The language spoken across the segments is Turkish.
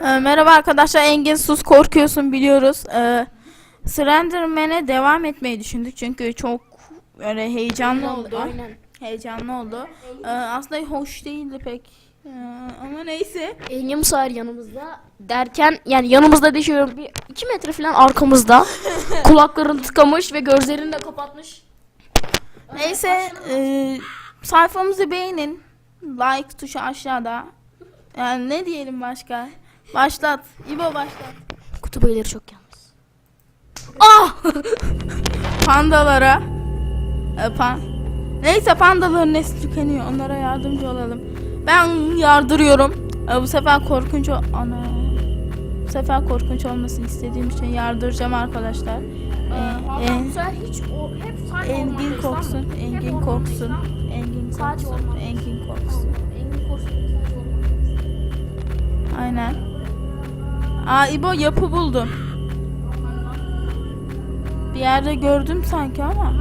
Ee, merhaba arkadaşlar Engin sus korkuyorsun biliyoruz. Ee, Slenderman'e devam etmeyi düşündük çünkü çok böyle heyecanlı oldu. Aynen. Heyecanlı oldu. Ee, aslında hoş değildi pek. Ee, ama neyse. Engin Sağır yanımızda derken yani yanımızda değişiyorum bir 2 metre falan arkamızda. Kulaklarını tıkamış ve gözlerini de kapatmış. Neyse e, sayfamızı beğenin. Like tuşu aşağıda. Yani ne diyelim başka? Başlat. İbo başlat. Kutu boyları çok yalnız. Ah! Pandalara. E, pan Neyse pandaların nesli tükeniyor. Onlara yardımcı olalım. Ben yardırıyorum. E, bu sefer korkunç o- ana. Bu sefer korkunç olmasını istediğim için yardıracağım arkadaşlar. E, e, bu sefer hiç o hep sadece Engin korksun, Engin korksun? Engin Sadece korksun. Engin korksun. Engin korksun. Aynen. Aa İbo yapı buldum. Bir yerde gördüm sanki ama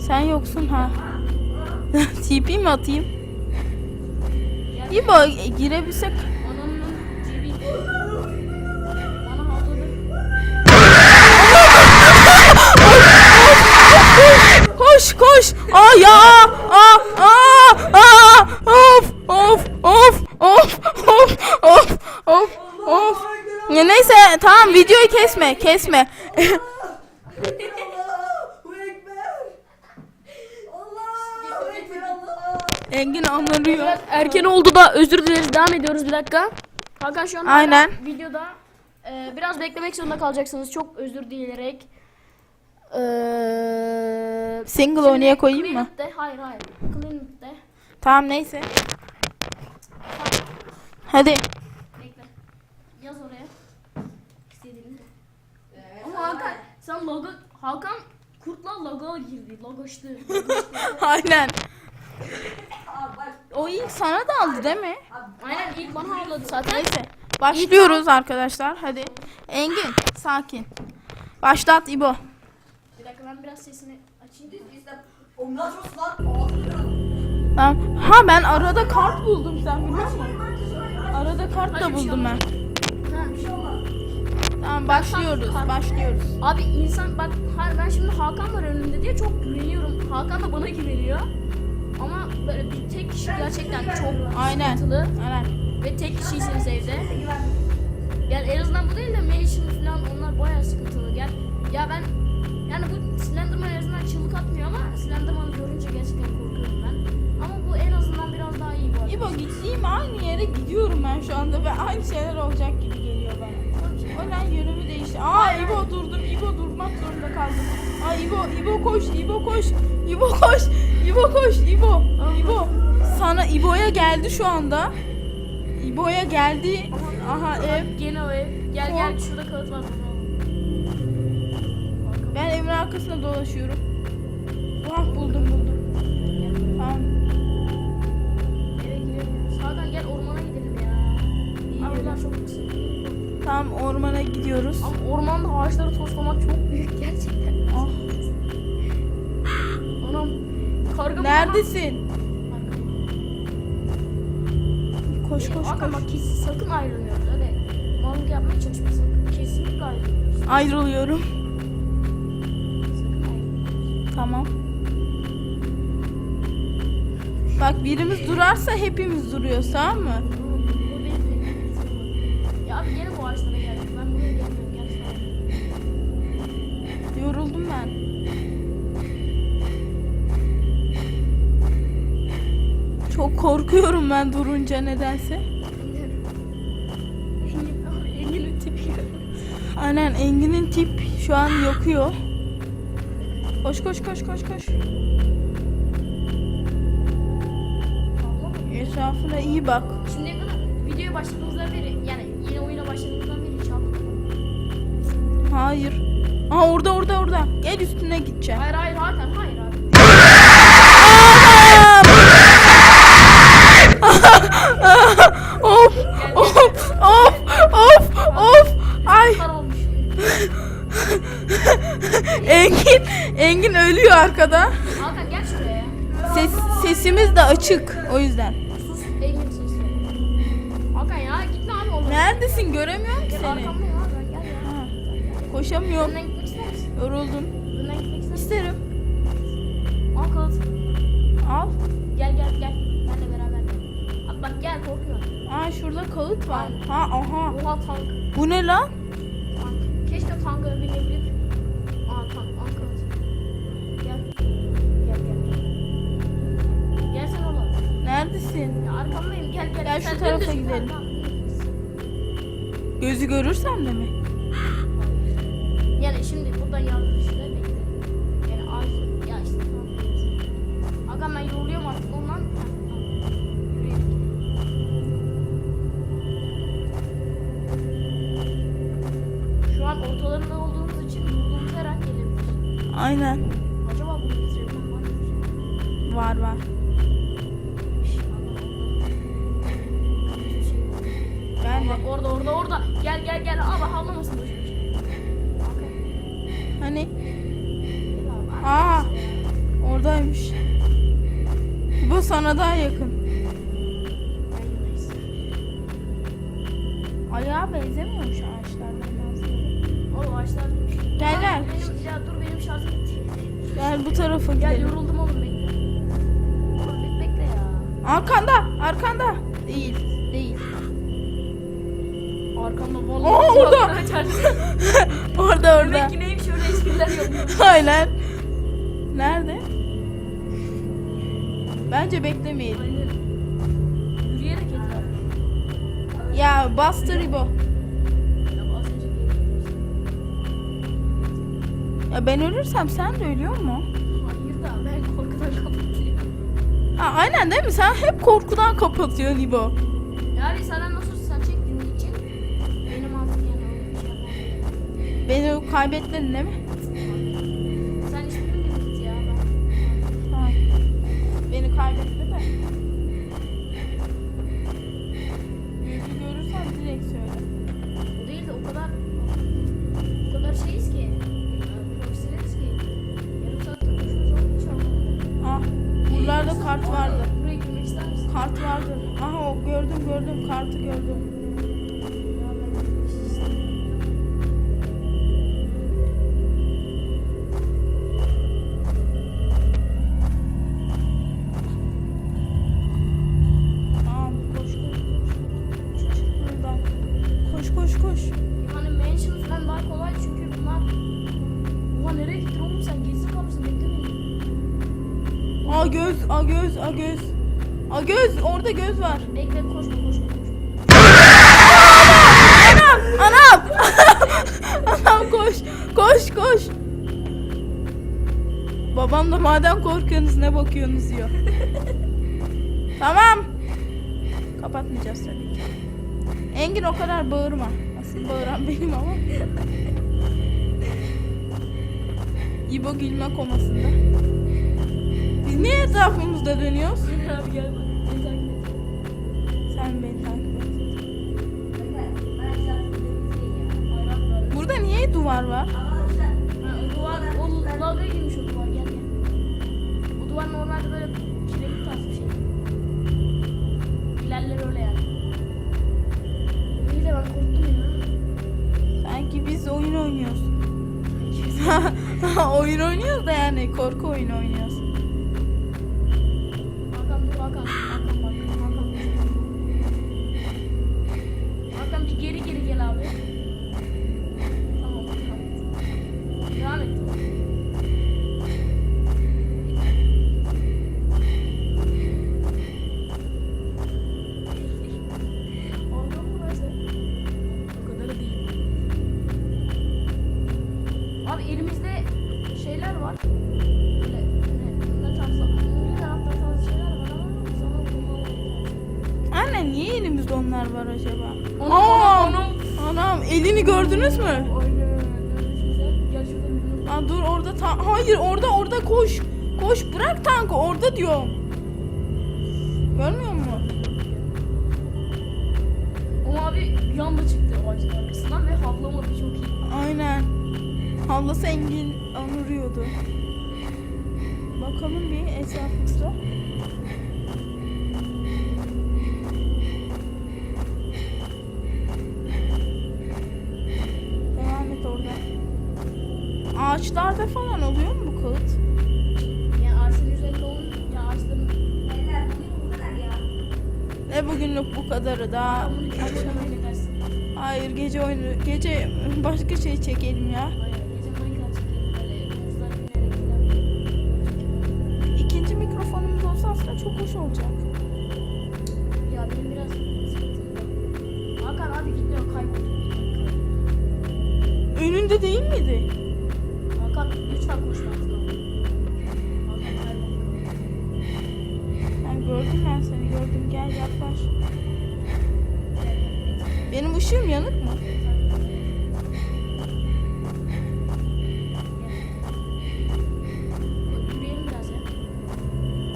sen yoksun ha. TP mi atayım? İbo e, girebilsek. Koş koş. Aa ya. Aa aa aa. Of of of of of of. Ya neyse tamam videoyu kesme kesme. Allahu Ekber. Allahu Ekber Allah. Engin anlarıyor. Biraz erken oldu da özür dileriz devam ediyoruz bir dakika. Hakan şu an Aynen. videoda e, biraz beklemek zorunda kalacaksınız çok özür dileyerek. Eee Single oynaya koyayım mı? Cleanup'te- hayır hayır. Cleanup'te. Tamam neyse. Hadi. Bekle. Yaz oraya. İstediğini. Ama Hakan sen logo Hakan kurtla logo girdi. Logoştu. Aynen. Abi bak O ilk sana da aldı değil mi? Aynen ilk bana havladı zaten. Neyse. Başlıyoruz arkadaşlar. Hadi. Engin sakin. Başlat İbo. Bir dakika ben biraz sesini açayım. biz de o nasıl lan? Ha ben arada kart buldum sen biliyor musun? Arada kart da buldum ben. Tamam başlıyoruz. Başlıyoruz. Abi insan bak hayır ben şimdi Hakan var önümde diye çok güveniyorum. Hakan da bana güveniyor. Ama böyle bir tek kişi gerçekten çok Aynen. sıkıntılı Aynen. ve tek kişiyseniz evde. Yani en azından bu değil de Mansion falan onlar bayağı sıkıntılı. Gel ya ben yani bu Slenderman en azından çığlık atmıyor ama Slenderman'ı görünce gerçekten korkuyorum ben. Ama bu en azından biraz daha iyi bu arada. İbo gittiğim aynı yere gidiyorum ben şu anda ve aynı şeyler olacak gibi geliyor. Yüzden yönümü değişti. Aa İbo durdum. İbo durmak zorunda kaldım. Aa İbo, İbo koş, İbo koş. İbo koş. İbo koş, İbo. İbo. Sana İbo'ya geldi şu anda. İbo'ya geldi. Aha ev. Gene o ev. Gel gel şurada kağıt var. Ben evin arkasında dolaşıyorum. Ah buldum buldum. Tamam ormana gidiyoruz. Ama ormanda ağaçları toslamak çok büyük gerçekten. Ah. Anam. Karga Neredesin? Koş koş Hakan koş. bak kesin sakın ayrılmıyoruz hadi. Mallık yapmaya çalışma sakın. Kesinlikle ayrılmıyoruz. Ayrılıyorum. Sakın ayrılmıyoruz. Tamam. Bak birimiz durarsa hepimiz duruyoruz tamam mı? Abi gene bu ağaçlara geldik. Ben buraya gelmiyorum. Gel sana. Yoruldum ben. Çok korkuyorum ben durunca nedense. Engin'in tipi. Aynen Engin'in tip şu an yakıyor. Koş koş koş koş koş. Etrafına iyi bak. Şimdiye kadar videoya başladığımızdan beri yani Hayır. Aa orada orada orada. Gel üstüne gideceğim. Hayır hayır Hakan hayır abi. of of of of of ay. Engin Engin ölüyor arkada. Hakan gel şuraya ya. Ses sesimiz de açık o yüzden. Sus Engin sesi. Hakan ya Neredesin? Göremiyorum ki Gel seni. abi gel ya. Koşamıyorum. Önden gitmek ister misin? Yoruldum. Önden gitmek ister misin? İsterim. Al kağıt. Al. Gel gel gel. Benle beraber gel. Abi bak gel korkuyorum. Aa şurada kağıt var. Ha aha. Oha tank. Bu ne lan? Tank. Keşke tanka binebilip. Aa tank. Aa kağıt. Gel. Gel gel gel. Sen oğlum. Neredesin? Ya arkamdayım gel gel. Gel şu Sen tarafa dümdüz gidelim. Gözü görürsem de mi? Yani şimdi burada yazdı işte bekle. Yani ağaç ya işte tamam. Hakan ben yoruluyorum artık ondan. Şu an ortalarında olduğumuz için bulduğumuz her an gelebilir. Aynen. Acaba bunu bitirebilen var mı? Var var. Şey. Ben. Bak orada orada orada. Gel gel gel. Abi havlamasın boş boş. Hakan. Hani? Gel. Aa. Oradaymış. Bu sana daha yakın. Ayağa benzemiyormuş ağaçlardan bazıları. Oğlum ağaçlar. Gel, Aa, gel. Benim, ya dur benim şarjım bitti. Gel bu tarafa Gel gidelim. yoruldum oğlum bekle. Oğlum bek bekle ya. Arkanda, arkanda. Değil, değil. Arkamda Aa, vallahi. orada. Orada orada. Demek ki neymiş öyle espriler yapıyor. Aynen. Nerede? Bence beklemeyelim. Aynen. Yürüyerek etraf. Ya bastır İbo. Ya ben ölürsem sen de ölüyor mu? Hayır da ben korkudan kapatıyorum. Ha, aynen değil mi? Sen hep korkudan kapatıyorsun İbo. Ya abi senden nasıl Beni kaybettin değil mi? Göz, a göz. Orada göz var. Bekle koşma koşma koşma. Anam! Anam koş, koş, koş. Babam da madem korkuyorsunuz ne bakıyorsunuz diyor. tamam. Kapatmayacağız tabii ki. Engin o kadar bağırma. Asıl bağıran benim ama. İbo gülme komasında. Biz niye etrafımızda dönüyoruz? abi gel bak. Beni takip et. Sen beni takip et. Bayrak var. Burada niye duvar var? Ha, o duvar, o laga girmiş o duvar gel gel. O duvar normalde böyle kiremit tarzı bir şey. İlerler öyle yani. İyi de ben korktum ya. Sanki biz oyun oynuyoruz. oyun oynuyoruz da yani korku oyunu oynuyoruz. Elini gördünüz mü? Aa, dur orada ta hayır orada orada koş. Koş bırak tankı orada diyorum. Görmüyor musun? O abi bir anda çıktı ağacın arkasından ve havlamadı çok iyi. Aynen. Havlası Engin anırıyordu. Bakalım bir etrafımızda. Ağaçlarda falan oluyor mu bu kağıt? Yani ağaçların üzerinde olun. Ya ağaçların. Ne bugünlük bu kadarı daha. Hayır gece oyunu gece başka şey çekelim ya. İkinci mikrofonumuz olsa aslında çok hoş olacak. Ya benim biraz sıkıntım var. Hakan abi gitmiyor kayboldu. Önünde değil miydi? Artık. Hakan kayboldu. Ben gördüm ben seni gördüm gel yaklaş. Benim ışığım yanık mı?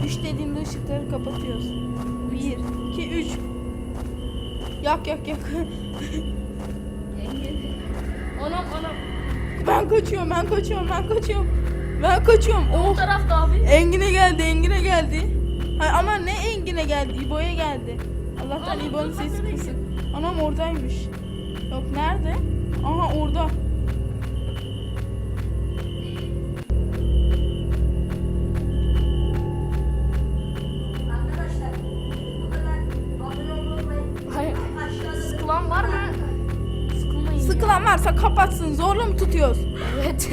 3 dediğimde ışıkları kapatıyoruz. 1, 2, 3. Yak yak yak. Anam anam. Ben kaçıyorum ben kaçıyorum ben kaçıyorum. Ben kaçıyorum. O Oh. tarafta abi. Engine geldi Engine geldi. Hayır, ama ne Engine geldi İbo'ya geldi. Allah'tan Oğlum, İbo'nun sesi kısık. Anam oradaymış. Yok nerede? Kapatsın. Zorla mı tutuyoruz? Evet.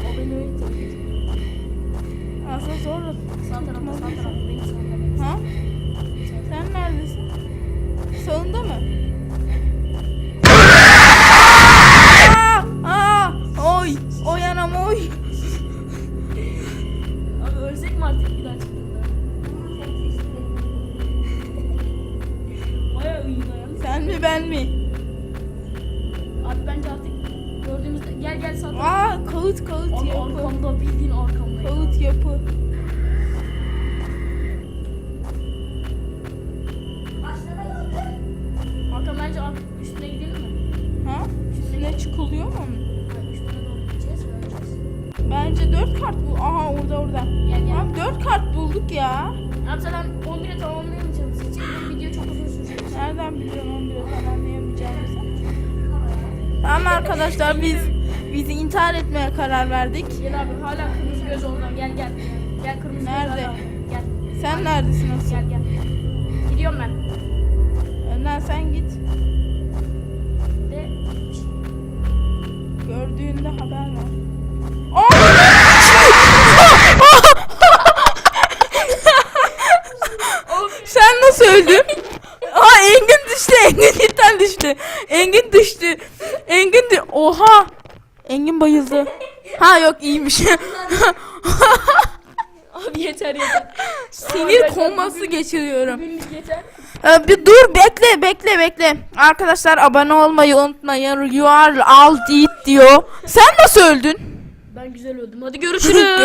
o beni öyle tabii. Aslında zorla. Sağ tarafta sağ tarafta. Benim sağımda benim Ha? Sen neredesin? Sağında mı? Bulduk ya. Abi zaten 11'e tamamlayamayacağız. Seçelim video çok uzun sürecek. Nereden biliyorsun 11'e tamamlayamayacağımızı? Tamam arkadaşlar biz biz intihar etmeye karar verdik. Gel abi hala kırmızı göz oradan gel gel. Gel kırmızı Nerede? göz adam. Gel. Sen neredesin asıl? Gel gel. Gidiyorum ben. Önden sen git. De Gördüğünde haber ver. Sen nasıl öldün? Aa Engin düştü. Engin cidden düştü. Engin düştü. Engin dü Oha. Engin bayıldı. Ha yok iyiymiş. Abi yeter yeter. Sinir koması geçiriyorum. Bugünlük yeter. Ee, bir dur bekle bekle bekle. Arkadaşlar abone olmayı unutmayın. You are all dead diyor. Sen nasıl öldün? Ben güzel öldüm. Hadi görüşürüz.